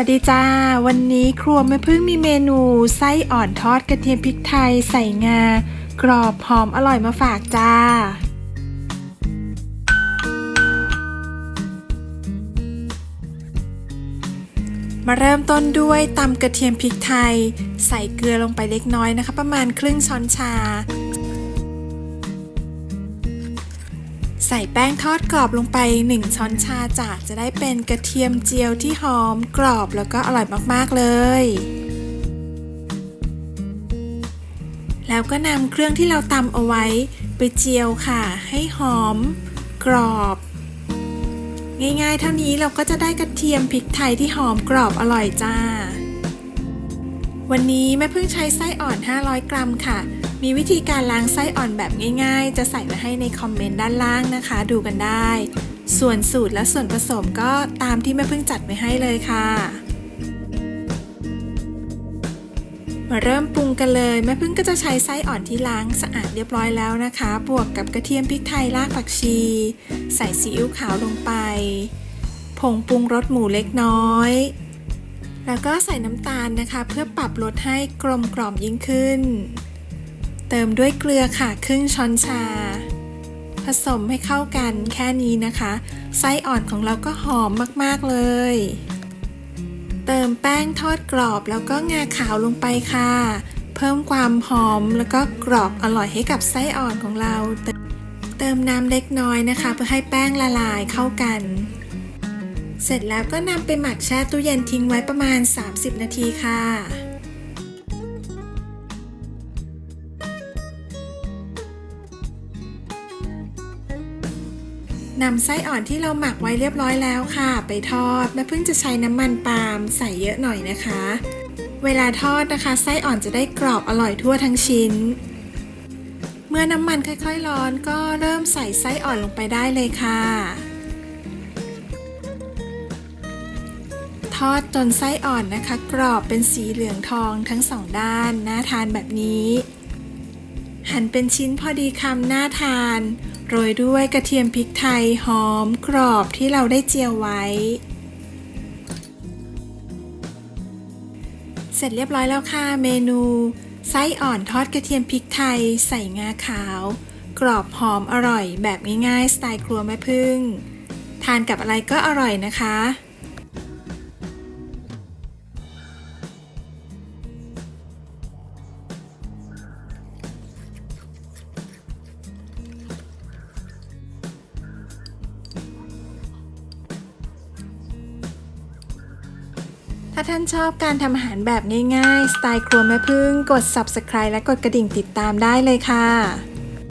วัสดีจ้า วันนี้ครัวแม่พึ่งมีเมนูไส้อ่อนทอดกระเทียมพริกไทยใส่งา กรอบหอมอร่อยมาฝากจ้า มาเริ่มต้นด้วยตำกระเทียมพริกไทย ใส่เกลือลงไปเล็กน้อยนะคะ ประมาณครึ่งช้อนชา ใส่แป้งทอดกรอบลงไป 1 ช้อนชาจ้ะจะได้เป็นกระเทียมเจียวที่หอมกรอบแล้วก็อร่อยมากๆเลย แล้วก็นำเครื่องที่เราตำเอาไว้ไปเจียวค่ะ ให้หอม กรอบ ง่ายๆ เท่านี้เราก็จะได้กระเทียมพริกไทยที่หอมกรอบอร่อยจ้า วันนี้แม่เพิ่งใช้ไส้อ่อน 500 กรัมค่ะ มีวิธีการล้างไส้อ่อนแบบง่าย ๆ จะใส่ไว้ให้ในคอมเมนต์ด้านล่างนะคะ ดูกันได้ ส่วนสูตรและส่วนผสมก็ตามที่แม่เพิ่งจัดไว้ให้เลยค่ะ มาเริ่มปรุงกันเลยแม่พึ่งก็จะใช้ไส้อ่อนที่ล้างสะอาดเรียบร้อยแล้วนะคะ บวกกับกระเทียมพริกไทยรากผักชี ใส่ซีอิ๊วขาวลงไป ผงปรุงรสหมูเล็กน้อยแล้วก็ใส่น้ำตาลนะคะ เพื่อปรับรสให้กลมกล่อมยิ่งขึ้น เติมด้วยเกลือค่ะครึ่งช้อนชา ผสมให้เข้ากันแค่นี้นะคะ ไส้อ่อนของเราก็หอมมากๆเลย เติมแป้งทอดกรอบแล้วก็งาขาวลงไปค่ะ เพิ่มความหอมแล้วก็กรอบอร่อยให้กับไส้อ่อนของเรา เติมน้ำเล็กน้อยนะคะ เพื่อให้แป้งละลายเข้ากัน เสร็จแล้วก็นำไปหมักแช่ตู้เย็นทิ้งไว้ประมาณ 30 นาทีค่ะ นำไส้อ่อนที่เราหมักไว้เรียบร้อยแล้วค่ะ ไปทอดแม่พึ่งจะใช้น้ำมันปาล์มใส่เยอะหน่อยนะคะ เวลาทอดนะคะ ไส้อ่อนจะได้กรอบอร่อยทั่วทั้งชิ้น เมื่อน้ำมันค่อยๆร้อนก็เริ่มใส่ไส้อ่อนลงไปได้เลยค่ะ ทอดจนไส้อ่อนนะคะ กรอบเป็นสีเหลืองทองทั้งสองด้านน่าทานแบบนี้ หั่นเป็นชิ้นพอดีคำน่าทาน โรยด้วยกระเทียมพริกไทยหอมกรอบที่เราได้เจียวไว้ เสร็จเรียบร้อยแล้วค่ะเมนูไส้อ่อนทอดกระเทียมพริกไทย ใส่งาขาว กรอบหอมอร่อยแบบง่ายๆ สไตล์ครัวแม่พึ่ง ทานกับอะไรก็อร่อยนะคะ ถ้าท่านชอบการทำอาหารแบบง่ายๆ สไตล์ครัวแม่พึ่ง กด subscribe และกดกระดิ่งติดตามได้เลยค่ะ